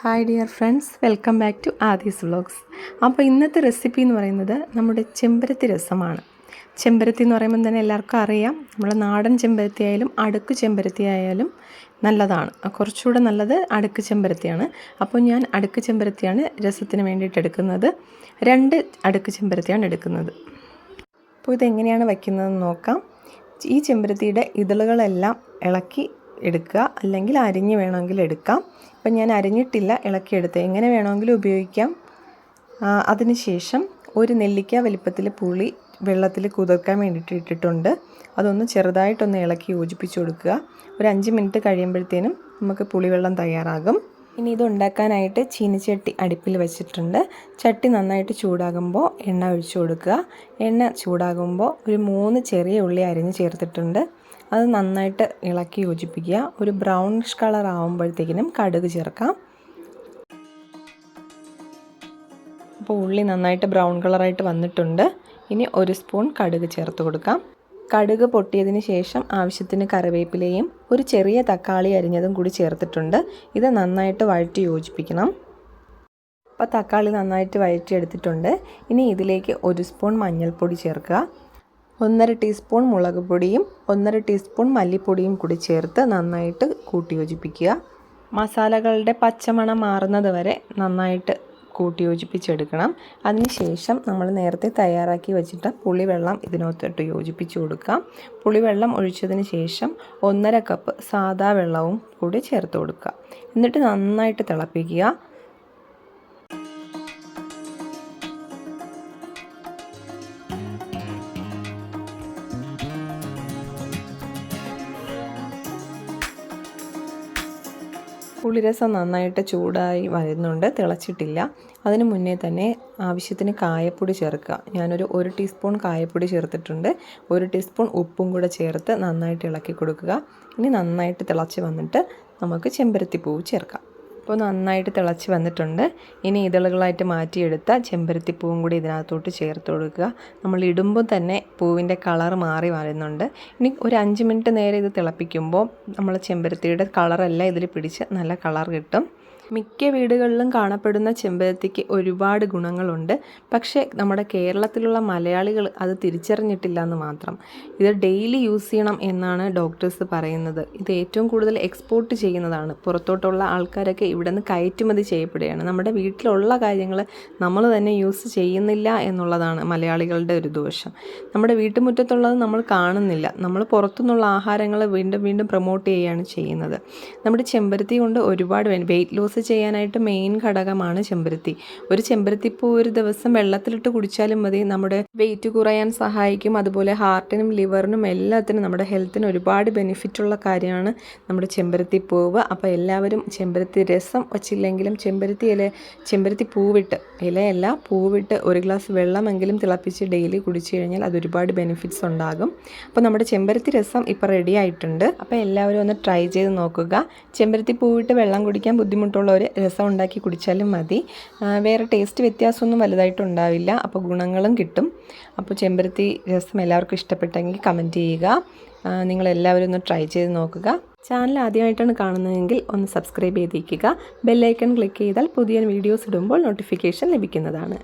Hi dear friends welcome back to Aadi's vlogs അപ്പോൾ ഇന്നത്തെ recipe എന്ന് പറയുന്നത് നമ്മുടെ ചെമ്പരത്തി രസമാണ്. ചെമ്പരത്തി എന്ന് പറയുമ്പോൾ തന്നെ എല്ലാവർക്കും അറിയാം. നമ്മൾ നാടൻ ചെമ്പരത്തി ആയാലും അടുക്ക് ചെമ്പരത്തി ആയാലും നല്ലതാണ് കുറച്ചുകൂടെ നല്ലത് അടുക്ക് ചെമ്പരത്തിയാണ്. അപ്പോൾ ഞാൻ അടുക്ക് ചെമ്പരത്തിയാണ് രസത്തിന് വേണ്ടിയിട്ട് എടുക്കുന്നത്. രണ്ട് അടുക്ക് ചെമ്പരത്തിയാണ് എടുക്കുന്നത്. അപ്പോൾ ഇതെങ്ങനെയാണ് വയ്ക്കുന്നതെന്ന് നോക്കാം. ഈ ചെമ്പരത്തിയുടെ ഇതളുകളെല്ലാം ഇളക്കി എടുക്കുക. അല്ലെങ്കിൽ അരിഞ്ഞ് വേണമെങ്കിൽ എടുക്കാം. ഇപ്പം ഞാൻ അരിഞ്ഞിട്ടില്ല ഇളക്കിയെടുത്ത് എങ്ങനെ വേണമെങ്കിലും ഉപയോഗിക്കാം. അതിനുശേഷം ഒരു നെല്ലിക്ക വലിപ്പത്തിൽ പുളി വെള്ളത്തിൽ കുതിർക്കാൻ വേണ്ടിയിട്ട് ഇട്ടിട്ടുണ്ട്. അതൊന്ന് ചെറുതായിട്ടൊന്ന് ഇളക്കി യോജിപ്പിച്ച് കൊടുക്കുക. ഒരു അഞ്ച് മിനിറ്റ് കഴിയുമ്പോഴത്തേനും നമുക്ക് പുളിവെള്ളം തയ്യാറാകും. ഇനി ഇത് ഉണ്ടാക്കാനായിട്ട് ചീനിച്ചട്ടി അടുപ്പിൽ വെച്ചിട്ടുണ്ട്. ചട്ടി നന്നായിട്ട് ചൂടാകുമ്പോൾ എണ്ണ ഒഴിച്ചു കൊടുക്കുക. എണ്ണ ചൂടാകുമ്പോൾ ഒരു മൂന്ന് ചെറിയ ഉള്ളി അരിഞ്ഞ് ചേർത്തിട്ടുണ്ട്. അത് നന്നായിട്ട് ഇളക്കി യോജിപ്പിക്കുക. ഒരു ബ്രൗണിഷ് കളർ ആകുമ്പോഴത്തേക്കിനും കടുക് ചേർക്കാം. അപ്പോൾ ഉള്ളി നന്നായിട്ട് ബ്രൗൺ കളറായിട്ട് വന്നിട്ടുണ്ട്. ഇനി ഒരു സ്പൂൺ കടുക് ചേർത്ത് കൊടുക്കാം. കടുക് പൊട്ടിയതിന് ശേഷം ആവശ്യത്തിന് കറിവേപ്പിലയും ഒരു ചെറിയ തക്കാളി അരിഞ്ഞതും കൂടി ചേർത്തിട്ടുണ്ട്. ഇത് നന്നായിട്ട് വഴറ്റി യോജിപ്പിക്കണം. അപ്പോൾ തക്കാളി നന്നായിട്ട് വഴറ്റിയെടുത്തിട്ടുണ്ട്. ഇനി ഇതിലേക്ക് ഒരു സ്പൂൺ മഞ്ഞൾപ്പൊടി ചേർക്കുക. ഒന്നര ടീസ്പൂൺ മുളക് പൊടിയും ഒന്നര ടീസ്പൂൺ മല്ലിപ്പൊടിയും കൂടി ചേർത്ത് നന്നായിട്ട് കൂട്ടി യോജിപ്പിക്കുക മസാലകളുടെ പച്ചമണം മാറുന്നത് വരെ നന്നായിട്ട് കൂട്ടി യോജിപ്പിച്ചെടുക്കണം അതിനുശേഷം നമ്മൾ നേരത്തെ തയ്യാറാക്കി വെച്ചിട്ട് പുളിവെള്ളം ഇതിനകത്തോട്ട് യോജിപ്പിച്ച് കൊടുക്കാം. പുളിവെള്ളം ഒഴിച്ചതിന് ശേഷം ഒന്നര കപ്പ് സാദാ വെള്ളവും കൂടി ചേർത്ത് കൊടുക്കുക. എന്നിട്ട് നന്നായിട്ട് തിളപ്പിക്കുക. പുളിരസം നന്നായിട്ട് ചൂടായി വരുന്നുണ്ട് തിളച്ചിട്ടില്ല. അതിന് മുന്നേ തന്നെ ആവശ്യത്തിന് കായപ്പൊടി ചേർക്കുക. ഞാനൊരു ഒരു ടീസ്പൂൺ കായപ്പൊടി ചേർത്തിട്ടുണ്ട്. ഒരു ടീസ്പൂൺ ഉപ്പും കൂടെ ചേർത്ത് നന്നായിട്ട് ഇളക്കി കൊടുക്കുക. ഇനി നന്നായിട്ട് തിളച്ച് വന്നിട്ട് നമുക്ക് ചെമ്പരത്തി പൂവ് ചേർക്കാം. അപ്പോൾ നന്നായിട്ട് തിളച്ച് വന്നിട്ടുണ്ട്. ഇനി ഇതളുകളായിട്ട് മാറ്റിയെടുത്ത ചെമ്പരത്തിപ്പൂവും കൂടി ഇതിനകത്തോട്ട് ചേർത്ത് കൊടുക്കുക. നമ്മൾ ഇടുമ്പോൾ തന്നെ പൂവിന്റെ കളർ മാറി വരുന്നുണ്ട് ഇനി ഒരു അഞ്ച് മിനിറ്റ് നേരം ഇത് തിളപ്പിക്കുമ്പോൾ നമ്മൾ ചെമ്പരത്തിയുടെ കളറെല്ലാം ഇതിൽ പിടിച്ച് നല്ല കളർ കിട്ടും. മിക്ക വീടുകളിലും കാണപ്പെടുന്ന ചെമ്പരത്തിക്ക് ഒരുപാട് ഗുണങ്ങളുണ്ട്. പക്ഷേ നമ്മുടെ കേരളത്തിലുള്ള മലയാളികൾ അത് തിരിച്ചറിഞ്ഞിട്ടില്ല എന്ന് മാത്രം. ഇത് ഡെയിലി യൂസ് ചെയ്യണം എന്നാണ് ഡോക്ടേഴ്സ് പറയുന്നത്. ഇത് ഏറ്റവും കൂടുതൽ എക്സ്പോർട്ട് ചെയ്യുന്നതാണ്. പുറത്തോട്ടുള്ള ആൾക്കാരൊക്കെ ഇവിടെ നിന്ന് കയറ്റുമതി ചെയ്യപ്പെടുകയാണ്. നമ്മുടെ വീട്ടിലുള്ള കാര്യങ്ങൾ നമ്മൾ തന്നെ യൂസ് ചെയ്യുന്നില്ല എന്നുള്ളതാണ് മലയാളികളുടെ ഒരു ദോഷം. നമ്മുടെ വീട്ടുമുറ്റത്തുള്ളത് നമ്മൾ കാണുന്നില്ല. നമ്മൾ പുറത്തുനിന്നുള്ള ആഹാരങ്ങൾ വീണ്ടും വീണ്ടും പ്രൊമോട്ട് ചെയ്യുകയാണ് ചെയ്യുന്നത്. നമ്മുടെ ചെമ്പരത്തി കൊണ്ട് ഒരുപാട് വെയിറ്റ് ലോസ് ചെയ്യാനായിട്ട് മെയിൻ ഘടകമാണ് ചെമ്പരത്തി. ഒരു ചെമ്പരത്തി ചെമ്പരത്തിപ്പൂ ഒരു ദിവസം വെള്ളത്തിലിട്ട് കുടിച്ചാലും മതി. നമ്മുടെ വെയിറ്റ് കുറയാൻ സഹായിക്കും. അതുപോലെ ഹാർട്ടിനും ലിവറിനും എല്ലാത്തിനും നമ്മുടെ ഹെൽത്തിന് ഒരുപാട് ബെനിഫിറ്റ് ഉള്ള കാര്യമാണ് നമ്മുടെ ചെമ്പരത്തി പൂവ്. അപ്പോൾ എല്ലാവരും ചെമ്പരത്തി രസം വച്ചില്ലെങ്കിലും ചെമ്പരത്തി ഇല ചെമ്പരത്തി പൂവിട്ട് ഇലയല്ല പൂവിട്ട് ഒരു ഗ്ലാസ് വെള്ളമെങ്കിലും തിളപ്പിച്ച് ഡെയിലി കുടിച്ചു കഴിഞ്ഞാൽ അത് ഒരുപാട് ബെനിഫിറ്റ്സ് ഉണ്ടാകും. അപ്പോൾ നമ്മുടെ ചെമ്പരത്തി രസം ഇപ്പോൾ റെഡി ആയിട്ടുണ്ട്. അപ്പോൾ എല്ലാവരും ഒന്ന് ട്രൈ ചെയ്ത് നോക്കുക. ചെമ്പരത്തി പൂവിട്ട് വെള്ളം കുടിക്കാൻ ബുദ്ധിമുട്ടുള്ളവർ രസം ഉണ്ടാക്കി കുടിച്ചാലും മതി. വേറെ ടേസ്റ്റ് വ്യത്യാസമൊന്നും വലുതായിട്ടുണ്ടാവില്ല. അപ്പോൾ ഗുണങ്ങളും കിട്ടും. അപ്പോൾ ചെമ്പരത്തി രസം എല്ലാവർക്കും ഇഷ്ടപ്പെട്ടെങ്കിൽ കമന്റ് ചെയ്യുക. നിങ്ങളെല്ലാവരും ഒന്ന് ട്രൈ ചെയ്ത് നോക്കുക. ചാനൽ ആദ്യമായിട്ടാണ് കാണുന്നതെങ്കിൽ ഒന്ന് സബ്സ്ക്രൈബ് ചെയ്തിരിക്കുക ബെല്ലൈക്കൺ ക്ലിക്ക് ചെയ്താൽ പുതിയ വീഡിയോസ് ഇടുമ്പോൾ നോട്ടിഫിക്കേഷൻ ലഭിക്കുന്നതാണ്.